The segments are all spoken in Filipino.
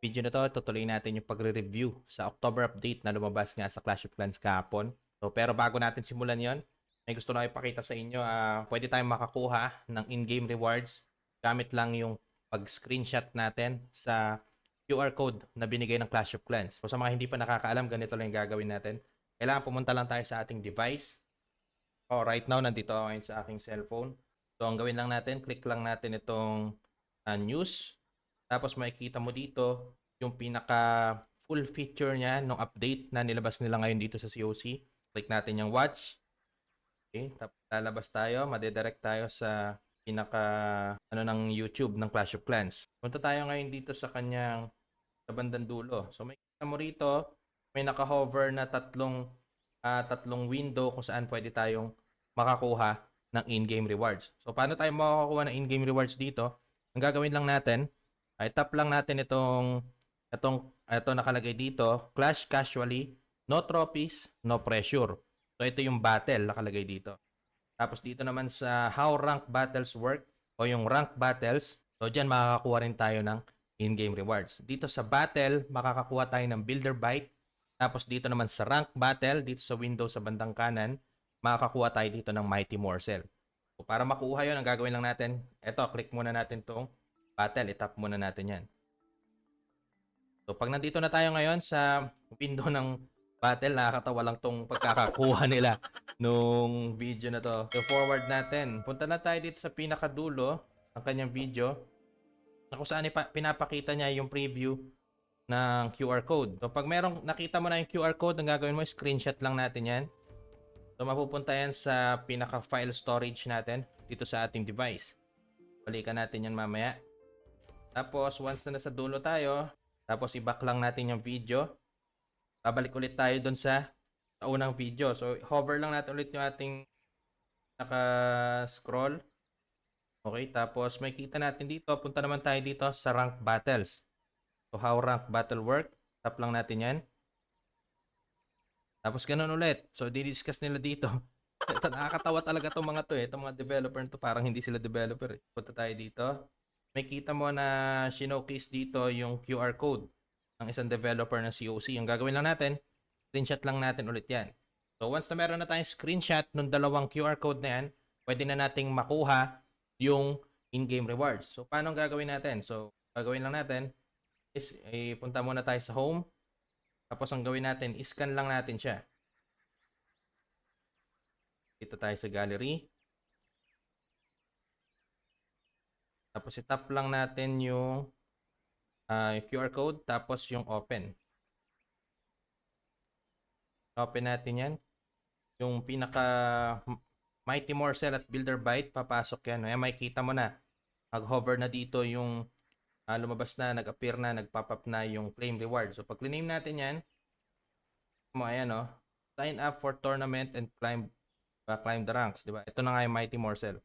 video na to, tutuloy natin yung pagre-review sa October update na lumabas nga sa Clash of Clans kahapon. So, pero bago natin simulan yon, may gusto na ipakita sa inyo. ah pwede tayong makakuha ng in-game rewards gamit lang yung pag-screenshot natin sa QR code na binigay ng Clash of Clans. So, sa mga hindi pa nakakaalam, ganito lang yung gagawin natin. Kailangan pumunta lang tayo sa ating device. Oh, right now, nandito ako sa aking cellphone. So, ang gawin lang natin, click lang natin itong ah, news. Tapos makikita mo dito yung pinaka full feature niya nung update na nilabas nila ngayon dito sa COC. Click natin yung watch. Okay, tapos lalabas tayo, madedirect tayo sa pinaka ano ng YouTube ng Clash of Clans. Punta tayo ngayon dito sa kanyang sa bandang dulo. So makikita mo rito, may naka-hover na tatlong ah, tatlong window kung saan pwede tayong makakuha ng in-game rewards. So paano tayo makakuha ng in-game rewards dito? Ang gagawin lang natin, ay tap lang natin itong itong ito nakalagay dito, Clash Casually, no trophies, no pressure. So ito yung battle nakalagay dito. Tapos dito naman sa how rank battles work o yung rank battles, so diyan makakakuha rin tayo ng in-game rewards. Dito sa battle, makakakuha tayo ng builder bite. Tapos dito naman sa rank battle, dito sa window sa bandang kanan, makakakuha tayo dito ng Mighty Morsel. So para makuha 'yon, ang gagawin lang natin, eto, click muna natin tong battle, itap muna natin 'yan. So pag nandito na tayo ngayon sa window ng battle, nakakatawa lang tong pagkakakuha nila nung video na to. So forward natin. Punta na tayo dito sa pinakadulo ng kanyang video na kung saan pinapakita niya yung preview ng QR code. So pag merong nakita mo na yung QR code, ang gagawin mo, screenshot lang natin yan. So mapupunta yan sa pinaka file storage natin dito sa ating device. Balikan natin yan mamaya. Tapos once na nasa dulo tayo, tapos i-back lang natin yung video. Babalik ulit tayo doon sa, unang video. So hover lang natin ulit yung ating naka-scroll. Okay, tapos may kita natin dito, punta naman tayo dito sa rank battles. So how rank battle work, tap lang natin yan. Tapos ganun ulit. So di-discuss nila dito. Ito, nakakatawa talaga itong mga to eh. Itong mga developer to parang hindi sila developer eh. Punta tayo dito. May kita mo na sinokis dito yung QR code ng isang developer ng COC. Ang gagawin lang natin, screenshot lang natin ulit yan. So once na meron na tayong screenshot ng dalawang QR code na yan, pwede na nating makuha yung in-game rewards. So paano ang gagawin natin? So gagawin lang natin is eh, punta muna tayo sa home. Tapos ang gawin natin, scan lang natin siya. Dito tayo sa gallery. Tapos itap lang natin yung ah, yung QR code tapos yung open. Open natin yan. Yung pinaka Mighty Morsel at Builder Byte, papasok yan. Ayan, makikita mo na. Nag-hover na dito yung ah, lumabas na, nag-appear na, nag-pop up na yung claim reward. So, pag claim natin yan, mo, ayan, oh, sign up for tournament and climb uh, climb the ranks, di ba? Ito na nga yung Mighty Morsel.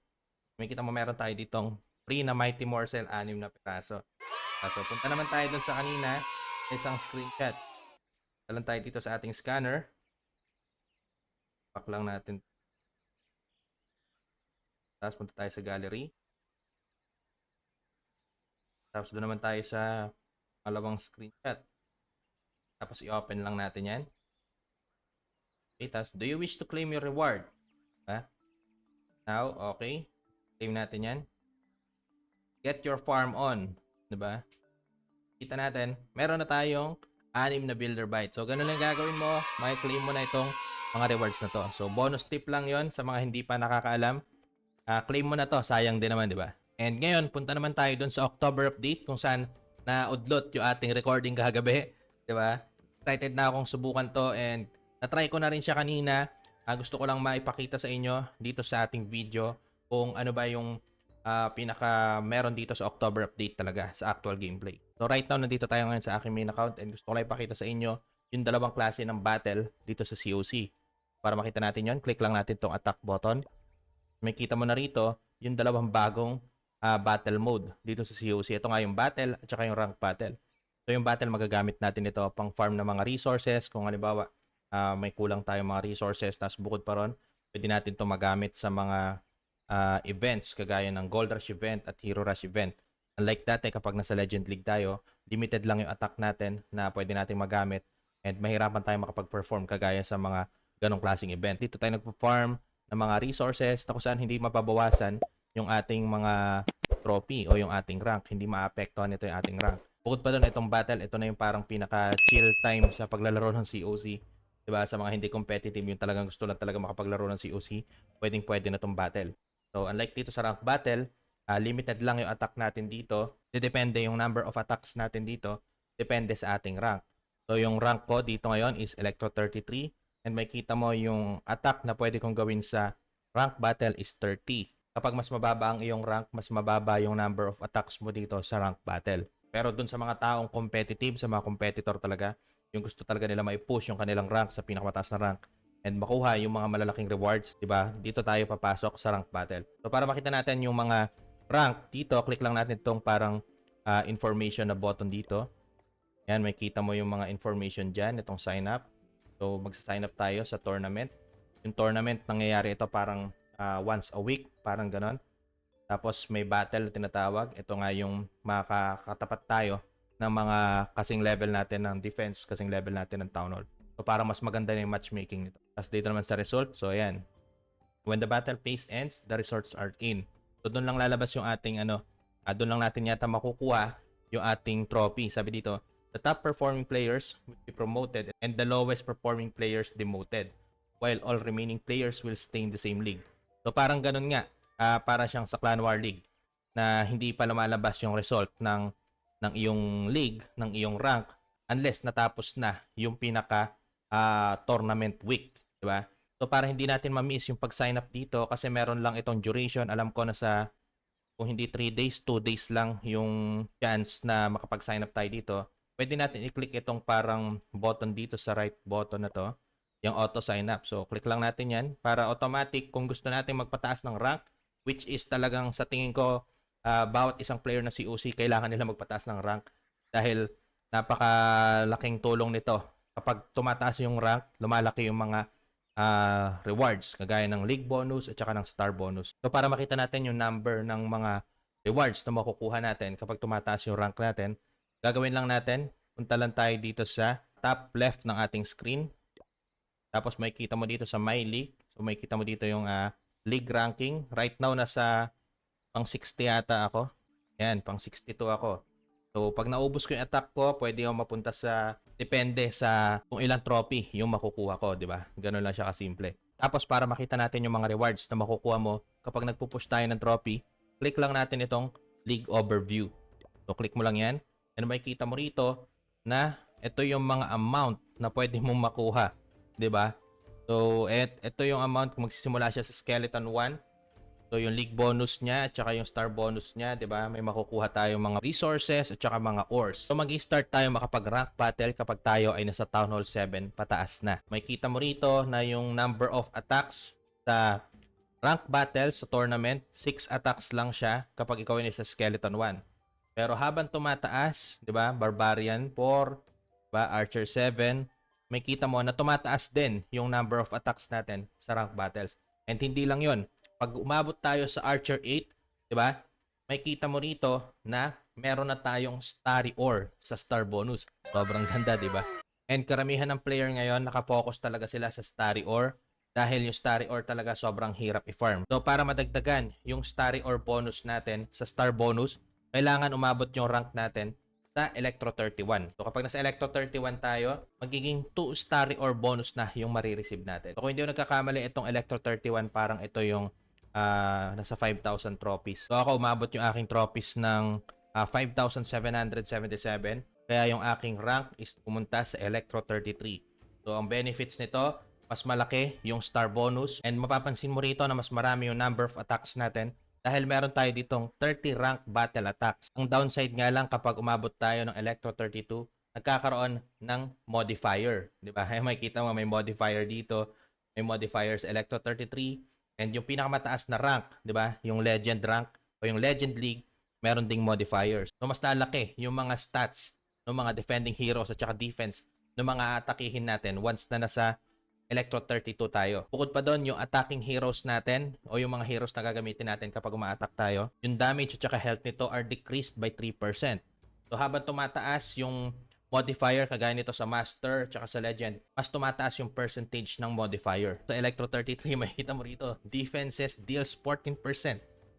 May kita mo meron tayo ditong free na Mighty Morsel, anim na piraso. Ah, so, punta naman tayo dun sa kanina, isang screenshot. Talan tayo dito sa ating scanner. Pack lang natin. Tapos punta tayo sa gallery. Tapos doon naman tayo sa malawang screenshot. Tapos i-open lang natin yan. Okay, tapos do you wish to claim your reward? Ha? Now, okay. Claim natin yan. Get your farm on. 'Di ba? Kita natin, meron na tayong anim na builder bite. So, ganun lang gagawin mo. May claim mo na itong mga rewards na to. So, bonus tip lang yon sa mga hindi pa nakakaalam. Ah, claim mo na to. Sayang din naman, di ba? And ngayon, punta naman tayo dun sa October update kung saan na-udlot yung ating recording kagabi. Di ba? Excited na akong subukan to and na-try ko na rin siya kanina. Ah, gusto ko lang maipakita sa inyo dito sa ating video kung ano ba yung ah, pinaka meron dito sa October update talaga sa actual gameplay. So right now, nandito tayo ngayon sa aking main account and gusto ko lang ipakita sa inyo yung dalawang klase ng battle dito sa COC. Para makita natin yon click lang natin tong attack button. May kita mo na rito yung dalawang bagong ah, battle mode dito sa COC. Ito nga yung battle at saka yung rank battle. So yung battle magagamit natin ito pang farm ng mga resources. Kung halimbawa ah, may kulang tayong mga resources tapos bukod pa ron, pwede natin ito magamit sa mga ah, events kagaya ng Gold Rush event at Hero Rush event. Unlike dati kapag nasa Legend League tayo, limited lang yung attack natin na pwede nating magamit and mahirapan tayo makapag-perform kagaya sa mga ganong klaseng event. Dito tayo nagpo-farm ng mga resources na kung hindi mababawasan yung ating mga trophy o yung ating rank. Hindi maapektuhan nito yung ating rank. Bukod pa doon, itong battle, ito na yung parang pinaka-chill time sa paglalaro ng COC. Diba? Sa mga hindi competitive, yung talagang gusto lang talaga makapaglaro ng COC, pwedeng pwede na itong battle. So, unlike dito sa rank battle, ah, limited lang yung attack natin dito. Depende yung number of attacks natin dito. Depende sa ating rank. So, yung rank ko dito ngayon is Electro 33. And may kita mo yung attack na pwede kong gawin sa rank battle is 30. Kapag mas mababa ang iyong rank, mas mababa yung number of attacks mo dito sa rank battle. Pero dun sa mga taong competitive, sa mga competitor talaga, yung gusto talaga nila mai-push yung kanilang rank sa pinakamataas na rank and makuha yung mga malalaking rewards, 'di ba? Dito tayo papasok sa rank battle. So para makita natin yung mga rank dito, click lang natin itong parang ah, information na button dito. Yan, may kita mo yung mga information diyan, itong sign up. So magsa-sign up tayo sa tournament. Yung tournament nangyayari ito parang ah, once a week, parang ganon. Tapos may battle na tinatawag. Ito nga yung makakatapat tayo ng mga kasing level natin ng defense, kasing level natin ng town hall. So para mas maganda na yung matchmaking nito. Tapos dito naman sa result, so ayan. When the battle phase ends, the results are in. So doon lang lalabas yung ating ano, ah, doon lang natin yata makukuha yung ating trophy. Sabi dito, the top performing players will be promoted and the lowest performing players demoted while all remaining players will stay in the same league. So parang ganun nga, ah, para siyang sa Clan War League na hindi pa lumalabas yung result ng ng iyong league, ng iyong rank unless natapos na yung pinaka ah, tournament week, di ba? So para hindi natin ma-miss yung pag-sign up dito kasi meron lang itong duration. Alam ko na sa kung hindi 3 days, 2 days lang yung chance na makapag-sign up tayo dito. Pwede natin i-click itong parang button dito sa right button na to, yung auto sign up. So click lang natin 'yan para automatic kung gusto natin magpataas ng rank which is talagang sa tingin ko ah, bawat isang player na COC kailangan nila magpataas ng rank dahil napakalaking tulong nito. Kapag tumataas yung rank, lumalaki yung mga ah, rewards kagaya ng league bonus at saka ng star bonus. So para makita natin yung number ng mga rewards na makukuha natin kapag tumataas yung rank natin, gagawin lang natin, punta lang tayo dito sa top left ng ating screen. Tapos may kita mo dito sa My League. So may kita mo dito yung ah, league ranking. Right now nasa pang 60 yata ako. Yan, pang 62 ako. So, pag naubos ko yung attack ko, pwede ako mapunta sa, depende sa kung ilang trophy yung makukuha ko, di ba? Ganun lang siya kasimple. Tapos, para makita natin yung mga rewards na makukuha mo kapag nagpupush tayo ng trophy, click lang natin itong League Overview. So, click mo lang yan. And makikita mo rito na ito yung mga amount na pwede mong makuha. di ba? So, et, ito yung amount kung magsisimula siya sa Skeleton 1. So, yung league bonus niya at saka yung star bonus niya, 'di ba? May makukuha tayong mga resources at saka mga ores. So, magi-start tayo makapag-rank battle kapag tayo ay nasa Town Hall 7 pataas na. May kita mo rito na yung number of attacks sa rank battle sa tournament, 6 attacks lang siya kapag ikaw ay nasa Skeleton 1. Pero habang tumataas, 'di ba? Barbarian 4, 'di ba? Archer 7, may kita mo na tumataas din yung number of attacks natin sa rank battles. And hindi lang 'yon pag umabot tayo sa Archer 8, 'di ba? May kita mo rito na meron na tayong Starry Ore sa Star Bonus. Sobrang ganda, 'di ba? And karamihan ng player ngayon nakafocus talaga sila sa Starry Ore dahil yung Starry Ore talaga sobrang hirap i-farm. So para madagdagan yung Starry Ore bonus natin sa Star Bonus, kailangan umabot yung rank natin sa Electro 31. So kapag nasa Electro 31 tayo, magiging 2 Starry Ore bonus na yung marireceive natin. So kung hindi ako nagkakamali, itong Electro 31 parang ito yung ah, nasa 5,000 trophies. So ako umabot yung aking trophies ng ah, 5,777. Kaya yung aking rank is pumunta sa Electro 33. So ang benefits nito, mas malaki yung star bonus and mapapansin mo rito na mas marami yung number of attacks natin dahil meron tayo ditong 30 rank battle attacks. Ang downside nga lang kapag umabot tayo ng Electro 32, nagkakaroon ng modifier. Di ba? May kita mo may modifier dito, may modifier sa Electro 33, and yung pinakamataas na rank, di ba? Yung Legend rank o yung Legend League, meron ding modifiers. So mas lalaki yung mga stats ng mga defending heroes at saka defense ng mga atakihin natin once na nasa Electro 32 tayo. Bukod pa doon, yung attacking heroes natin o yung mga heroes na gagamitin natin kapag uma-attack tayo, yung damage at saka health nito are decreased by 3%. So habang tumataas yung modifier kagaya nito sa master tsaka sa legend, mas tumataas yung percentage ng modifier. Sa Electro 33, makikita mo rito, defenses deals 14%.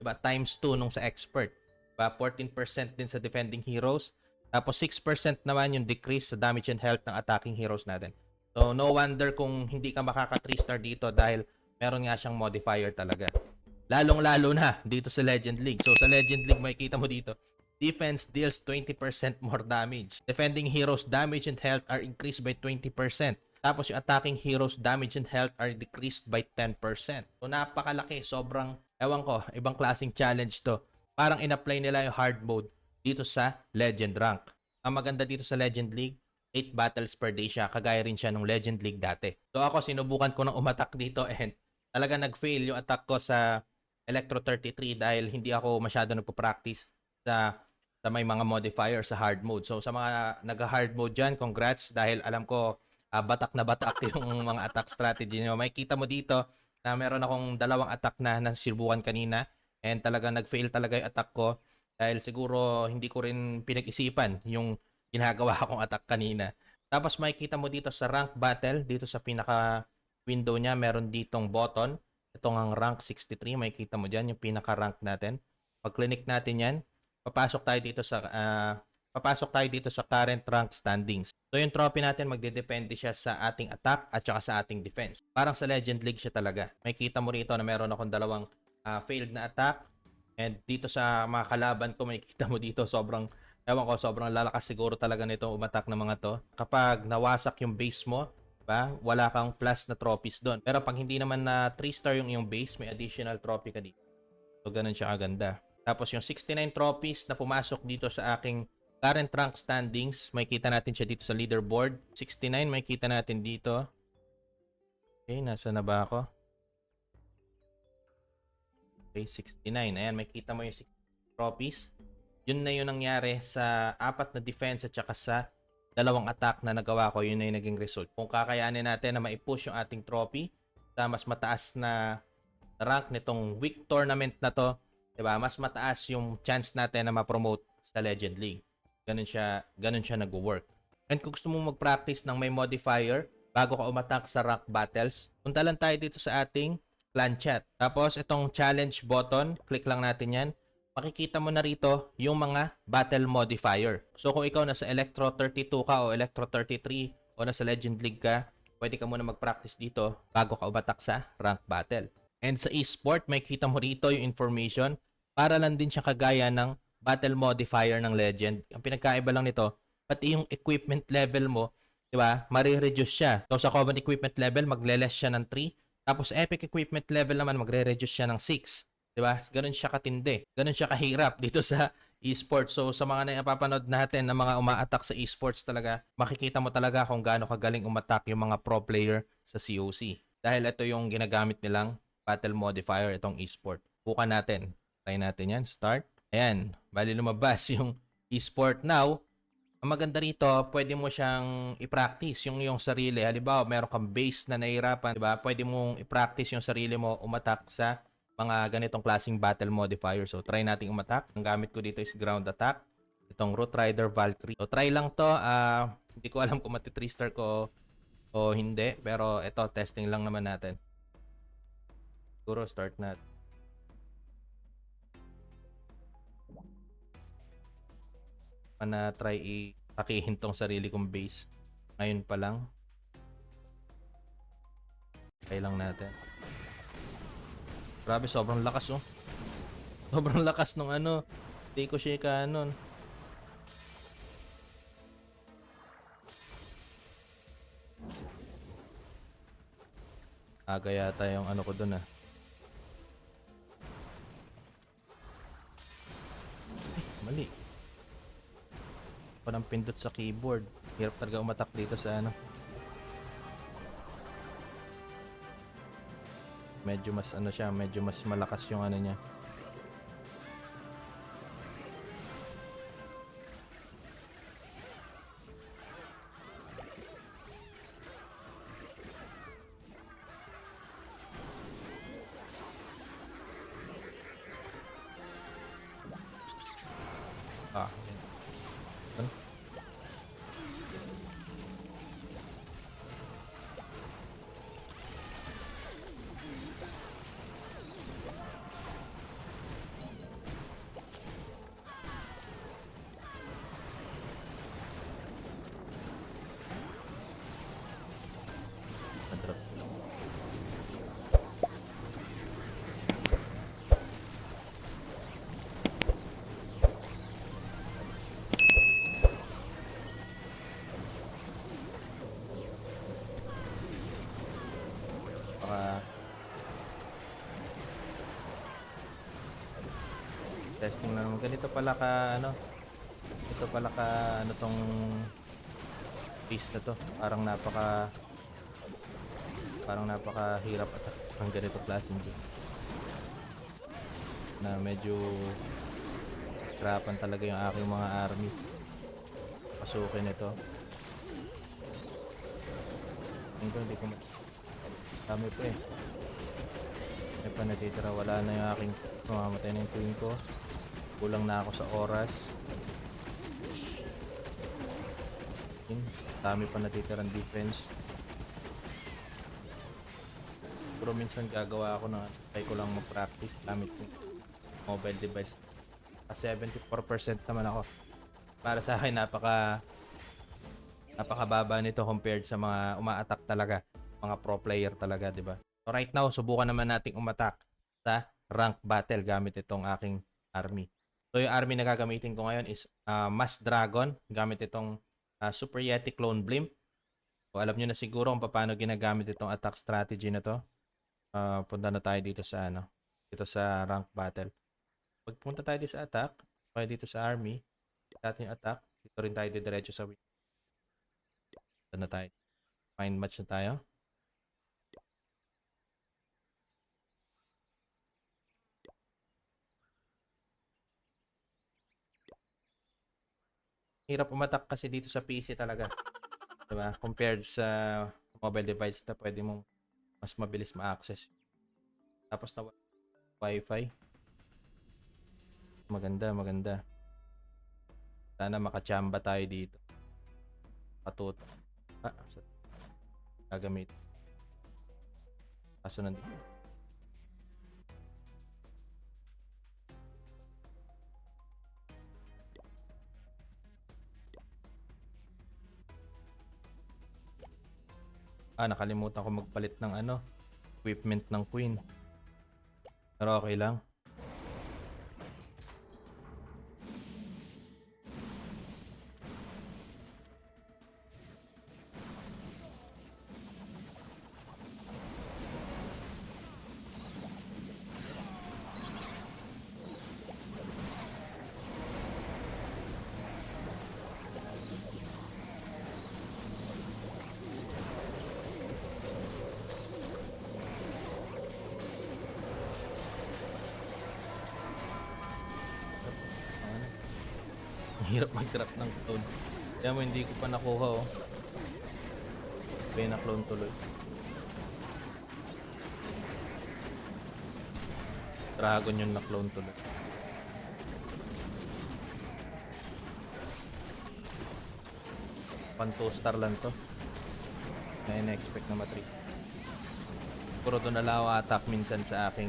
Diba? Times 2 nung sa expert. Diba? 14% din sa defending heroes. Tapos 6% naman yung decrease sa damage and health ng attacking heroes natin. So no wonder kung hindi ka makaka 3 star dito dahil meron nga siyang modifier talaga. Lalong-lalo na dito sa Legend League. So sa Legend League makikita mo dito, defense deals 20% more damage. Defending heroes damage and health are increased by 20%. Tapos yung attacking heroes damage and health are decreased by 10%. So napakalaki, sobrang ewan ko, ibang klaseng challenge to. Parang in-apply nila yung hard mode dito sa Legend rank. Ang maganda dito sa Legend League, 8 battles per day siya. Kagaya rin siya nung Legend League dati. So ako, sinubukan ko ng umatak dito and talaga nag-fail yung attack ko sa Electro 33 dahil hindi ako masyado nagpo-practice sa sa may mga modifier sa hard mode. So sa mga nag-hard mode dyan, congrats dahil alam ko ah, batak na batak yung mga attack strategy nyo. May kita mo dito na meron akong dalawang attack na nasibukan kanina and talaga nag-fail talaga yung attack ko dahil siguro hindi ko rin pinag-isipan yung ginagawa akong attack kanina. Tapos makikita mo dito sa rank battle, dito sa pinaka window niya, meron ditong button. Ito ang rank 63, makikita mo dyan yung pinaka rank natin. Pag click natin yan, papasok tayo dito sa ah, papasok tayo dito sa current rank standings. So yung trophy natin magdedepende siya sa ating attack at saka sa ating defense. Parang sa Legend League siya talaga. Makikita mo rito na meron akong dalawang ah, failed na attack and dito sa mga kalaban ko makikita mo dito sobrang ewan ko sobrang lalakas siguro talaga nito umatak ng mga to. Kapag nawasak yung base mo, ba? Wala kang plus na trophies doon. Pero pag hindi naman na 3 star yung iyong base, may additional trophy ka dito. So ganun siya kaganda. Tapos yung 69 trophies na pumasok dito sa aking current rank standings, may kita natin siya dito sa leaderboard. 69 may kita natin dito. Okay, nasa na ba ako? Okay, 69. Ayan, may kita mo yung 60 trophies. Yun na yung nangyari sa apat na defense at saka sa dalawang attack na nagawa ko, yun na yung naging result. Kung kakayanin natin na maipush yung ating trophy sa mas mataas na rank nitong week tournament na to, 'di ba? Mas mataas yung chance natin na ma-promote sa Legend League. Ganun siya, ganun siya nagwo-work. And kung gusto mong mag-practice ng may modifier bago ka umatak sa rank battles, punta lang tayo dito sa ating clan chat. Tapos itong challenge button, click lang natin 'yan. Makikita mo na rito yung mga battle modifier. So kung ikaw nasa Electro 32 ka o Electro 33 o nasa Legend League ka, pwede ka muna mag-practice dito bago ka umatak sa rank battle. And sa esport, may kita mo rito yung information para lang din siya kagaya ng battle modifier ng Legend. Ang pinagkaiba lang nito, pati yung equipment level mo, di ba, marireduce siya. So sa common equipment level, magle-less siya ng 3. Tapos epic equipment level naman, magre-reduce siya ng 6. 'di ba? Ganun siya katindi. Ganun siya kahirap dito sa esports. So sa mga napapanood natin na mga uma-attack sa esports talaga, makikita mo talaga kung gaano kagaling umattack yung mga pro player sa COC. Dahil ito yung ginagamit nilang battle modifier itong esport. Bukan natin. Try natin yan. Start. Ayan. Bali lumabas yung esport now. Ang maganda rito, pwede mo siyang i-practice yung yung sarili. Halimbawa, meron kang base na nahihirapan, 'di ba? Pwede mong i-practice yung sarili mo umattack sa mga ganitong klaseng battle modifier. So, try nating umattack. Ang gamit ko dito is ground attack. Itong Root Rider Valkyrie. So, try lang to. ah hindi ko alam kung mati 3 star ko o hindi. Pero ito, testing lang naman natin. Siguro, start na. na try i-takihin tong sarili kong base. Ngayon pa lang. Try lang natin. Grabe, sobrang lakas oh. Sobrang lakas nung ano. Ricochet cannon. Aga yata yung ano ko dun ah. Parang pindot sa keyboard. Hirap talaga umatak dito sa ano. medyo mas ano siya, medyo mas malakas yung ano niya. Testing na naman. Ganito pala ka, ano, ito pala ka, ano tong piece na to. Parang napaka, parang napakahirap at ang ganito klaseng game. Na medyo hirapan talaga yung aking mga army. Pasukin ito. Tingin ko hindi ko Dami pa eh. May pa. Wala na yung aking mamamatay na yung queen ko. Kulang na ako sa oras. Yun. Dami pa natitirang defense. Pero minsan gagawa ako ng try ko lang mag-practice gamit yung mobile device. Ah, 74% naman ako. Para sa akin napaka napakababa nito compared sa mga uma-attack talaga, mga pro player talaga, 'di ba? So right now, subukan naman nating umattack sa rank battle gamit itong aking army. So yung army na gagamitin ko ngayon is uh, Mass Dragon gamit itong uh, Super Yeti Clone Blimp. So alam niyo na siguro kung paano ginagamit itong attack strategy na to. Uh, punta na tayo dito sa ano, dito sa rank battle. Pagpunta tayo dito sa attack, tayo dito sa army, natin yung attack, dito rin tayo diretso sa win. Dito na tayo. Find match na tayo. Hirap umatak kasi dito sa PC talaga. Diba? Compared sa mobile device na pwede mong mas mabilis ma-access. Tapos na wifi. Maganda, maganda. Sana makachamba tayo dito. Patuto. Ah, gagamit. Kaso nandito. Ah, nakalimutan ko magpalit ng ano, equipment ng queen. Pero okay lang. Hirap mag-trap ng clone. Kaya mo hindi ko pa nakuha oh. Kaya na-clone tuloy. Dragon yung na-clone tuloy. Pan 2 star lang to. Kaya na-expect na matri. Puro doon na attack minsan sa aking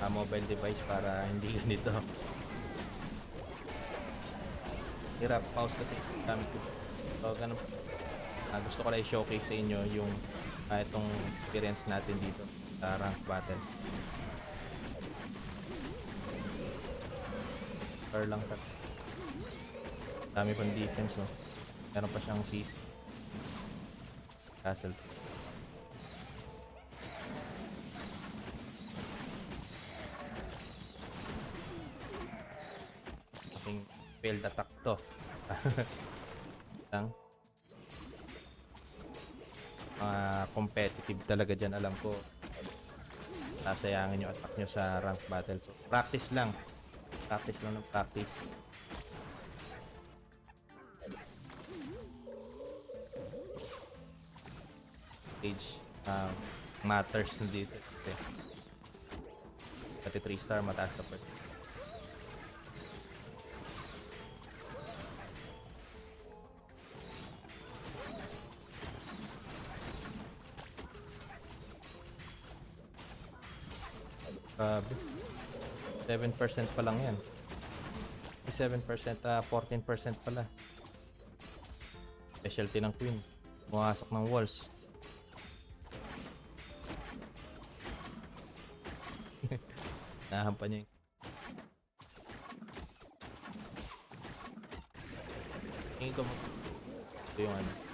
ah, mobile device para hindi ganito. Hirap pause kasi gamit ko. So ganun. Ah, gusto ko lang i-showcase sa inyo yung ah, itong experience natin dito sa rank battle. Or lang pa. Dami pang defense no. Meron pa siyang CC. Castle. Aking failed attack to. Lang. Mga competitive talaga dyan, alam ko. Sasayangin yung attack nyo sa rank battle. So, practice lang. Practice lang ng practice. Stage um, matters na dito. Kasi, pati 3 star mataas na pa. Grabe. 7% pa lang yan. Ay, 7%, ah 14% pala. Specialty ng queen. Pumasok ng walls. Nahampa niya yung... Tingin ko Ito yung ano.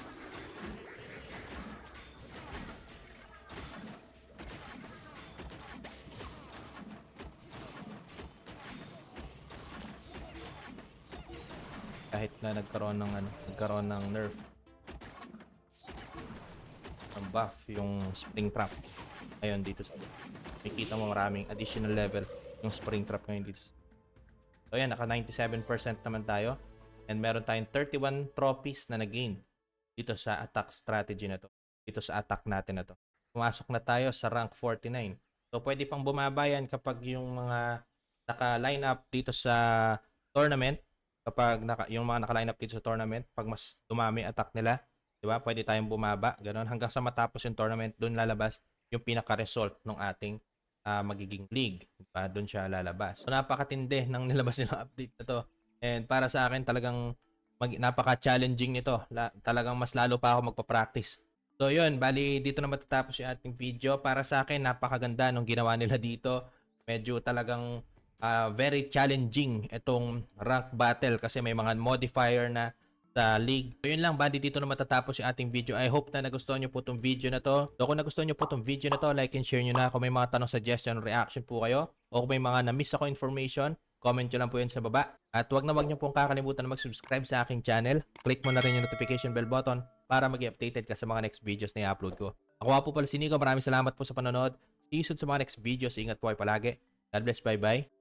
Na nagkaroon ng ano, nagkaroon ng nerf. Ang buff yung spring trap. Ayun dito sa Makikita mo maraming additional level yung spring trap ngayon dito. So yan, naka 97% naman tayo. And meron tayong 31 trophies na nag-gain dito sa attack strategy na to. Dito sa attack natin na to. Pumasok na tayo sa rank 49. So pwede pang bumaba yan kapag yung mga naka-line up dito sa tournament, kapag naka, yung mga naka-line up dito sa tournament, pag mas dumami attack nila, di ba? Pwede tayong bumaba, ganun hanggang sa matapos yung tournament, doon lalabas yung pinaka-result ng ating ah, magiging league. Diba? Doon siya lalabas. So napakatindi ng nilabas nilang update na to. And para sa akin talagang mag, napaka-challenging nito. La, talagang mas lalo pa ako magpa-practice. So yun, bali dito na matatapos yung ating video. Para sa akin, napakaganda nung ginawa nila dito. Medyo talagang ah, very challenging itong rank battle kasi may mga modifier na sa league. So yun lang, bali dito na matatapos yung ating video. I hope na nagustuhan nyo po itong video na to. So kung nagustuhan nyo po itong video na to, like and share nyo na. Kung may mga tanong, suggestion, reaction po kayo. O kung may mga na-miss ako information, comment nyo lang po yun sa baba. At wag na wag nyo pong kakalimutan na mag-subscribe sa aking channel. Click mo na rin yung notification bell button para mag updated ka sa mga next videos na i-upload ko. Ako po pala si Nico. Maraming salamat po sa panonood. See you soon sa mga next videos. Ingat po kayo palagi. God bless. Bye-bye.